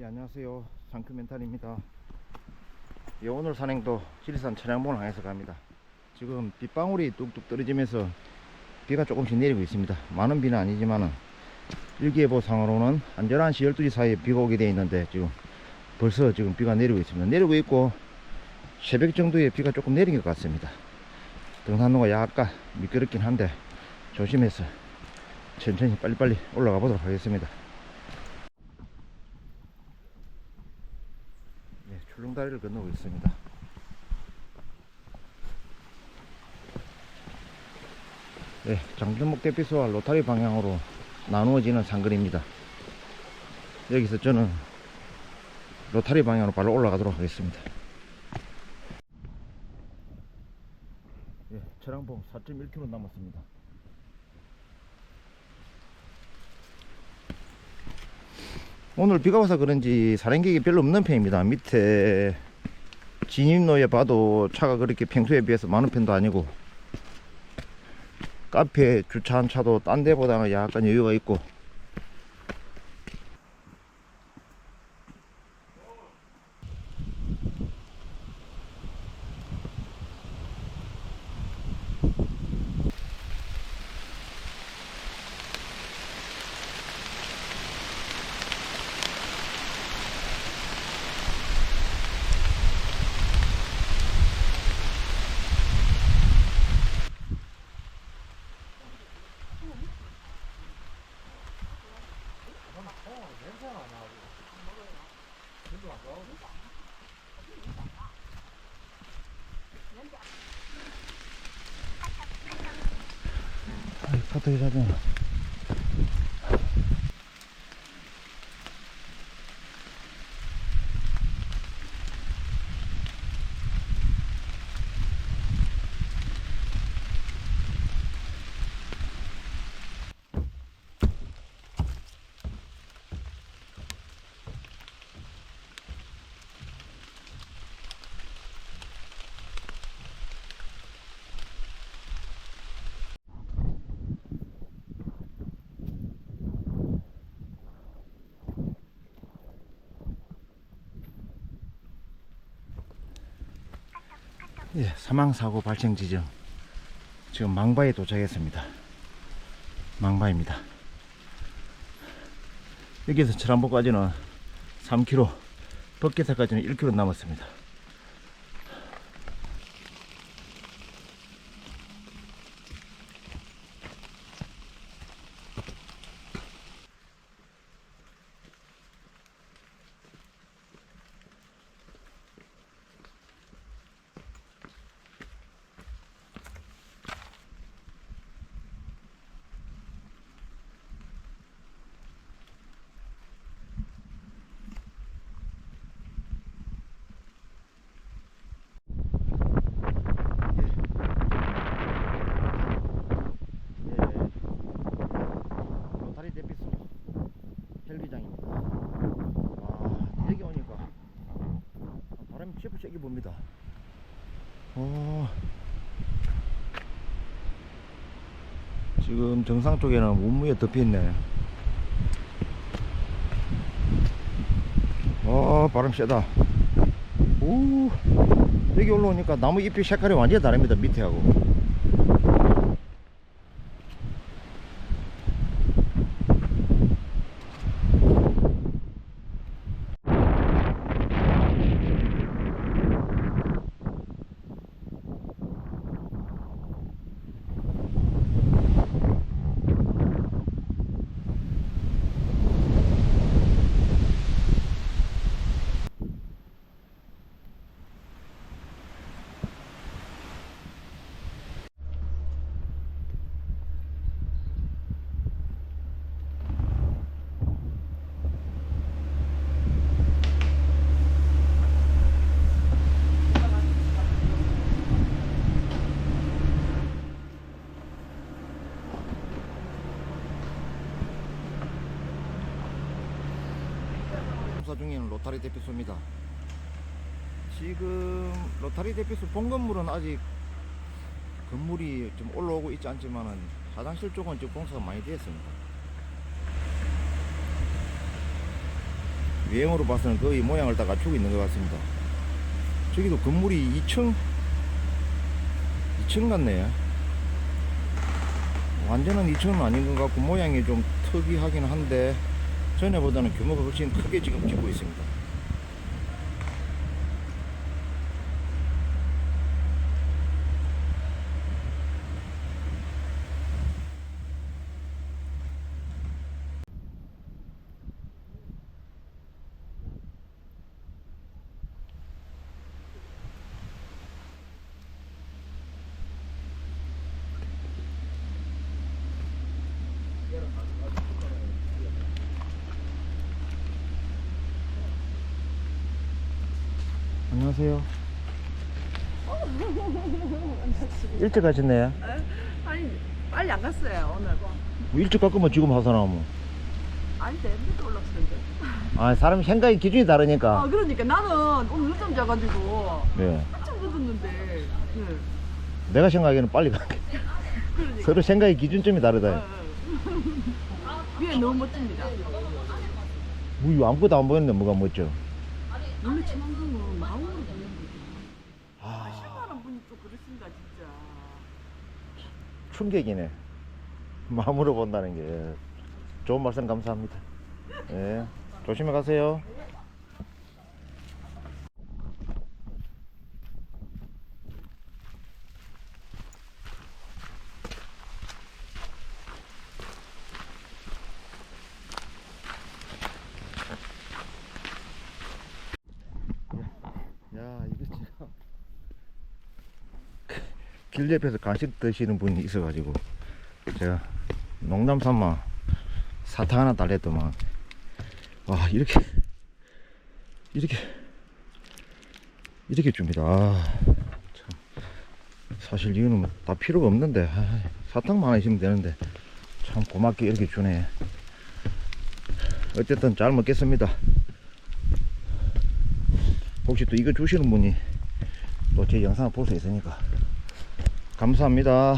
예, 안녕하세요. 상크 멘탈입니다. 예, 오늘 산행도 지리산 차량봉을 향해서 갑니다. 지금 빗방울이 뚝뚝 떨어지면서 비가 조금씩 내리고 있습니다. 많은 비는 아니지만은 일기예보 상으로는 한 11시, 12시 사이에 비가 오게 되어 있는데 지금 벌써 지금 비가 내리고 있습니다. 내리고 있고 새벽 정도에 비가 조금 내린 것 같습니다. 등산로가 약간 미끄럽긴 한데 조심해서 천천히 빨리빨리 올라가 보도록 하겠습니다. 네, 출렁다리를 건너고 있습니다. 네, 장전목 대피소와 로타리 방향으로 나누어지는 상거리입니다. 여기서 저는 로타리 방향으로 바로 올라가도록 하겠습니다. 예, 철항봉 4.1km 남았습니다. 오늘 비가 와서 그런지 산행객이 별로 없는 편입니다. 밑에 진입로에 봐도 차가 그렇게 평소에 비해서 많은 편도 아니고 카페 주차한 차도 딴 데보다는 약간 여유가 있고 아이 예, 사망사고 발생 지점. 지금 망바에 도착했습니다. 망바입니다. 여기서 철암봉까지는 3km 벗개사까지는 1km 남았습니다 예, 로타리 대피소 헬기장입니다. 와, 여기 오니까 바람이 제법 세게 붑니다. 어, 지금 정상 쪽에는 운무에 덮여 있네. 어, 바람 세다. 오, 여기 올라오니까 나무 잎이 색깔이 완전히 다릅니다. 밑에하고. 공사 중에는 대피소입니다. 지금 로타리 대피소 본 건물은 아직 건물이 좀 올라오고 있지 않지만은 화장실 쪽은 지금 공사가 많이 되었습니다. 외형으로 봐서는 거의 모양을 다 갖추고 있는 것 같습니다. 저기도 건물이 2층 2층 같네요. 완전한 2층은 아닌 것 같고 모양이 좀 특이하긴 한데 전에보다는 규모가 훨씬 크게 지금 짓고 있습니다. 안녕하세요. 일찍 가셨네요. 아니 빨리 안 갔어요 오늘 뭐 일찍 깎으면 지금 하사나뭐 아니 내일부터 올랐는데 아, 사람 생각의 기준이 다르니까. 아 그러니까 나는 오늘 늦잠 자가지고 네. 한참 늦었는데 네. 내가 생각하기에는 빨리 갈게. 그러니까 서로 생각의 기준점이 다르다. 어, 어. 위에 너무 멋집니다 뭐, 이거 아무것도 안 보였는데 뭐가 멋져. 원래 천왕동은 마음으로 보는 거지 아, 10만원 분이 또 그러신가 진짜 충격이네. 마음으로 본다는 게. 좋은 말씀 감사합니다. 예. 조심히 가세요. 야, 이거 지금 길 옆에서 간식 드시는 분이 있어가지고 제가 농담 삼아 사탕 하나 달랬더만 와 이렇게 이렇게 이렇게 줍니다. 아, 참. 사실 이거는 다 필요가 없는데 아, 사탕만 있으면 되는데 참 고맙게 이렇게 주네. 어쨌든 잘 먹겠습니다. 혹시 또 이거 주시는 분이 또 제 영상을 볼 수 있으니까 감사합니다.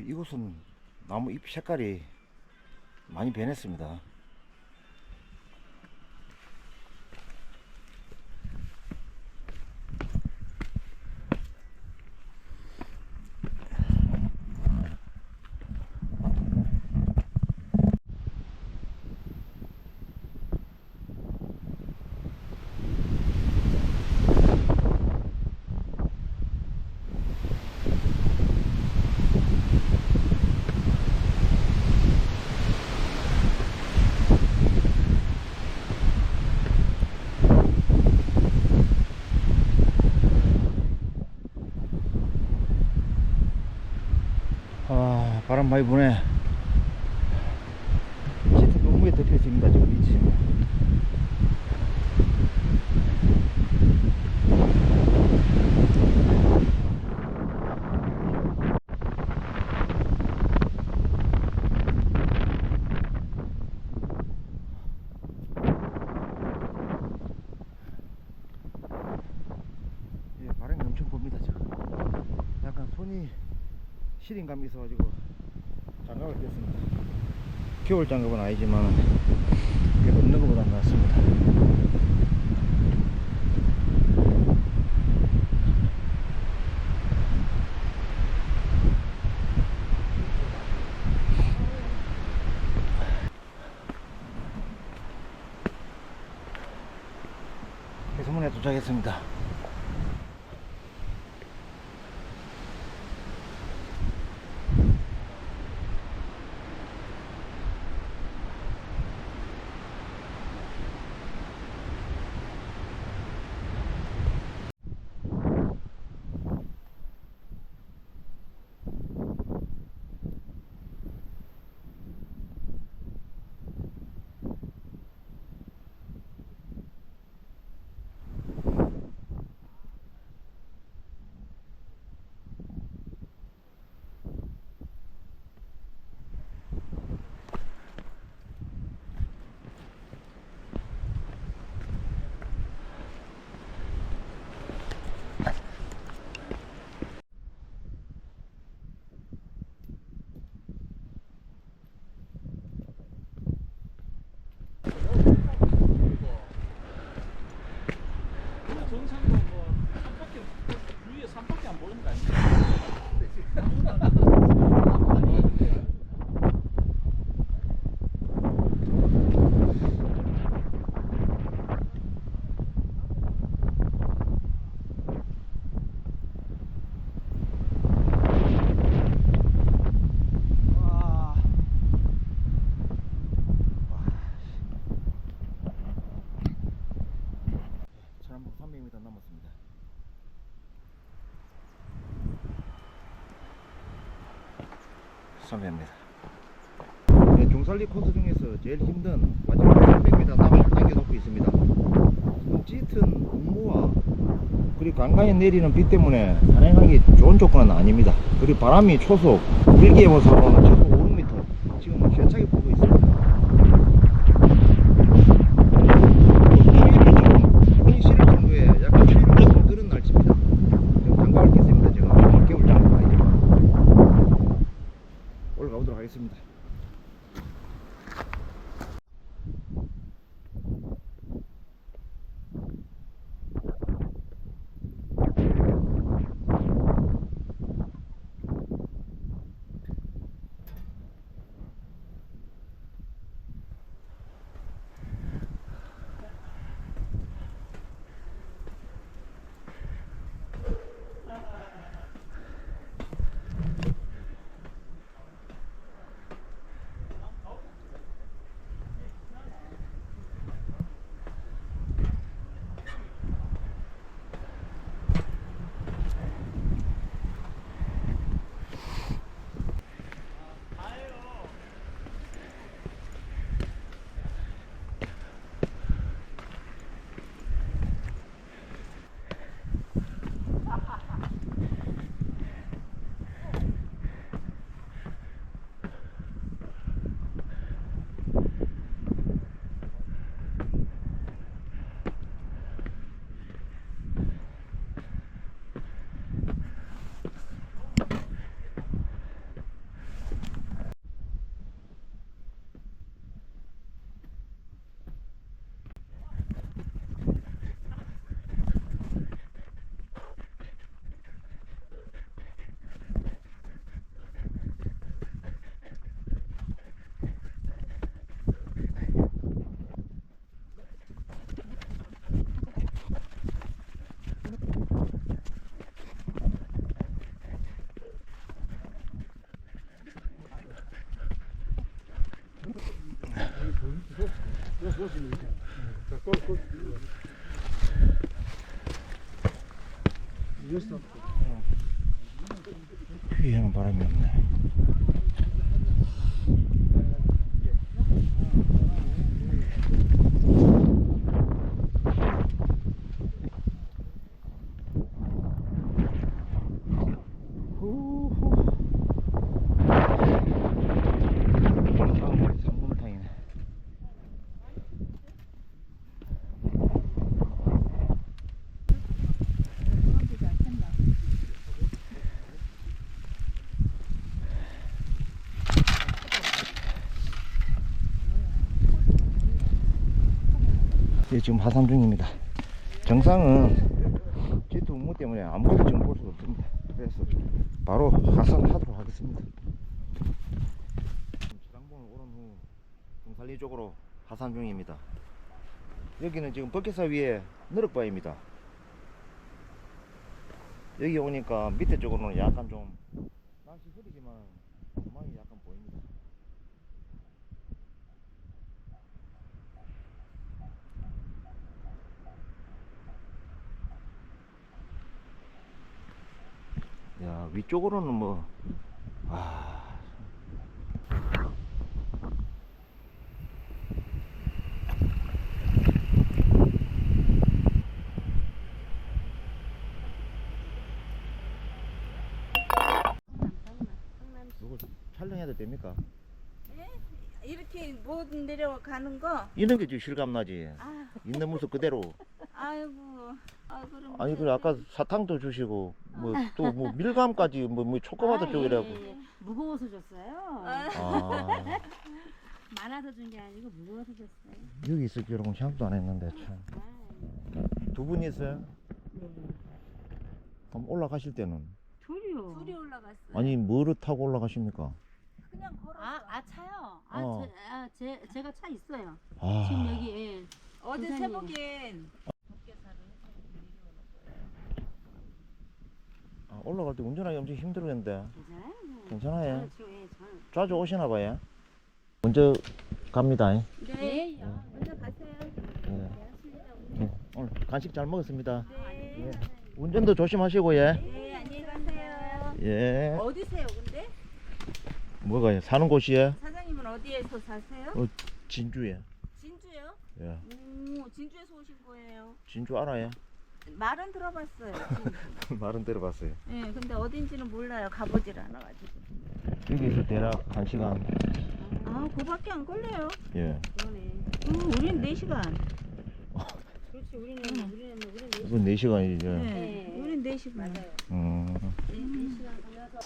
이곳은 나무 잎 색깔이 많이 변했습니다. 아, 바람 많이 부네. 진짜 너무에 덮여 있습니다. 지금 이지금. 예, 바람이 엄청 붑니다 지금. 약간 손이 시린감이 있어가지고 장갑을 꼈습니다. 겨울 장갑은 아니지만 그래도 없는 것보다 낫습니다. 해수문에 도착했습니다. 안 보이는 거 아니야? 와. 천안봉 300m 넘었습니다. 선배입니다. 네, 중살리 코스 중에서 제일 힘든 마지막 300m 남을 당겨놓고 있습니다. 짙은 운무와 그리고 간간히 내리는 비 때문에 산행하기 좋은 조건은 아닙니다. 그리고 바람이 초속 일기예보상으로는 휘하는 바람이 없네. 후후. 다음에 삼금탕이네. 예, 지금 하산 중입니다. 정상은 제트 운무 때문에 아무것도 지금 볼 수가 없습니다. 그래서 바로 하산하도록 하겠습니다. 지랑봉을 오른 후 동살리 쪽으로 하산 중입니다. 여기는 지금 버켓사 위에 너럭바입니다. 여기 오니까 밑에 쪽으로는 약간 좀 날씨 흐리지만 전망이 약간 보입니다. 야 위쪽으로는 뭐 아. 이거 촬영해도 됩니까? 이렇게 못 내려가는 거? 이런 게 지금 실감 나지. 아, 있는 모습 그대로. 아이고. 아. 아니 그래 아까 사탕도 주시고 뭐 또 뭐 밀감까지 뭐, 뭐 초코바도 쪽이라고. 무거워서 줬어요. 아, 아 많아서 준 게 아니고 무거워서 줬어요. 여기 있을 줄은 생각도 안 했는데 참. 아, 두분 있어요? 네. 그럼 올라가실 때는 둘이요. 둘이 올라갔어요. 아니 뭐를 타고 올라가십니까? 그냥 걸어. 아, 아 차요? 아, 어. 제, 아 제, 제가 차 있어요. 아, 지금 여기 예. 어제 부산이에요. 새벽엔 아, 올라갈 때 운전하기 엄청 힘들겠는데 괜찮아요. 뭐. 괜찮아요? 예. 자주 오시나 봐요. 먼저 갑니다. 예. 네. 먼저 가세요. 예, 오늘 간식 잘 먹었습니다. 네. 예. 운전도 조심하시고 예. 네, 안녕히 가세요. 예. 어디세요, 근데? 뭐가 요? 사는 곳이에 사장님은 어디에서 사세요? 어. 진주에. 진주요? 예. 오, 진주에서 오신 거예요. 진주 알아요? 말은 들어봤어요. 말은 들어봤어요. 예, 근데 어딘지는 몰라요. 가보질 않아가지고. 여기서 대략 한 시간. 아, 그밖에 안 걸려요. 예. 그러네. 음, 우린 4시간. 그렇지 우리는 응. 우리는 뭐 우리는 네 이건 4 시간이죠. 네. 네. 우린 4시간. 맞아요. 음. 네, 네 시간 걸려서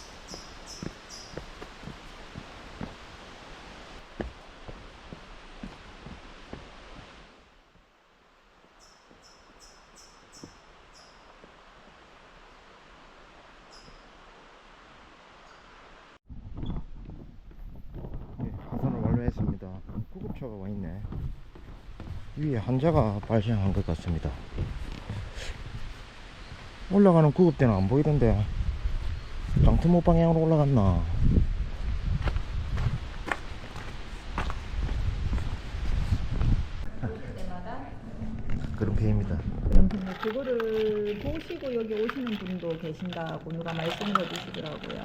예, 하산을 완료했습니다. 구급차가 와 있네. 위에 환자가 발생한 것 같습니다. 올라가는 구급대는 안 보이던데. 장트모 방향으로 올라갔나? 그런 배입니다. 그럼 근데 그거를 보시고 여기 오시는 분도 계신다고 누가 말씀을 해주시더라고요.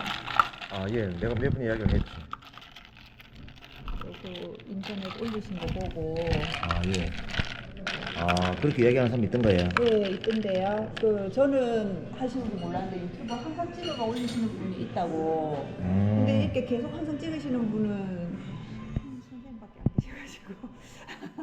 아, 예. 내가 몇번 이야기를 했지. 그 인터넷 올리신 거 보고 아, 예. 아, 그렇게 이야기하는 사람이 있던가요? 예 있던데요. 그 저는 하시는 줄 몰랐는데 유튜브 항상 찍어가 올리시는 분이 있다고. 음. 근데 이렇게 계속 항상 찍으시는 분은 음, 선생님밖에 안 계셔가지고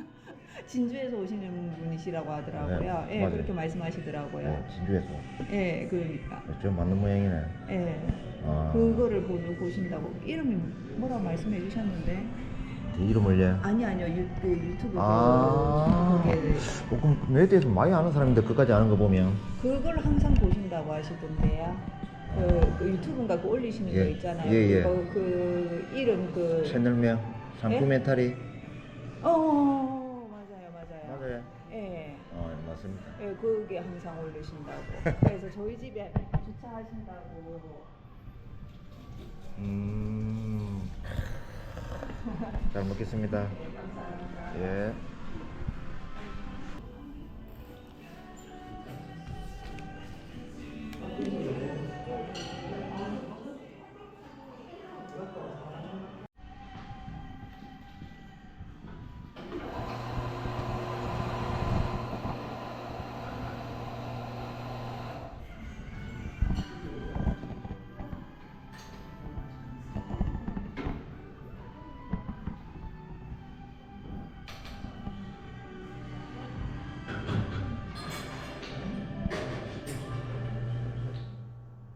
진주에서 오시는 분이시라고 하더라고요. 네, 예 맞아요. 그렇게 말씀하시더라고요. 네, 진주에서. 예 그러니까 좀 맞는 모양이네. 예 아, 그거를 보고 보신다고 이름이 뭐라고 말씀해 주셨는데 제 이름을 예. 아니 아니요 유, 그 유튜브 아. 그 거기에 어, 그럼 뇌에 대해서 많이 아는 사람인데 그까지 아는 거 보면 그걸 항상 보신다고 하시던데요. 그, 그 유튜브인가 그 올리시는 예, 거 있잖아요. 예, 예. 그거 그 이름 그 채널명 상쿠멘타리 어, 어 맞아요 맞아요. 맞아요. 예. 어 맞습니다. 예, 그게 항상 올리신다고. 그래서 저희 집에 주차하신다고. 음. 잘 먹겠습니다. 예.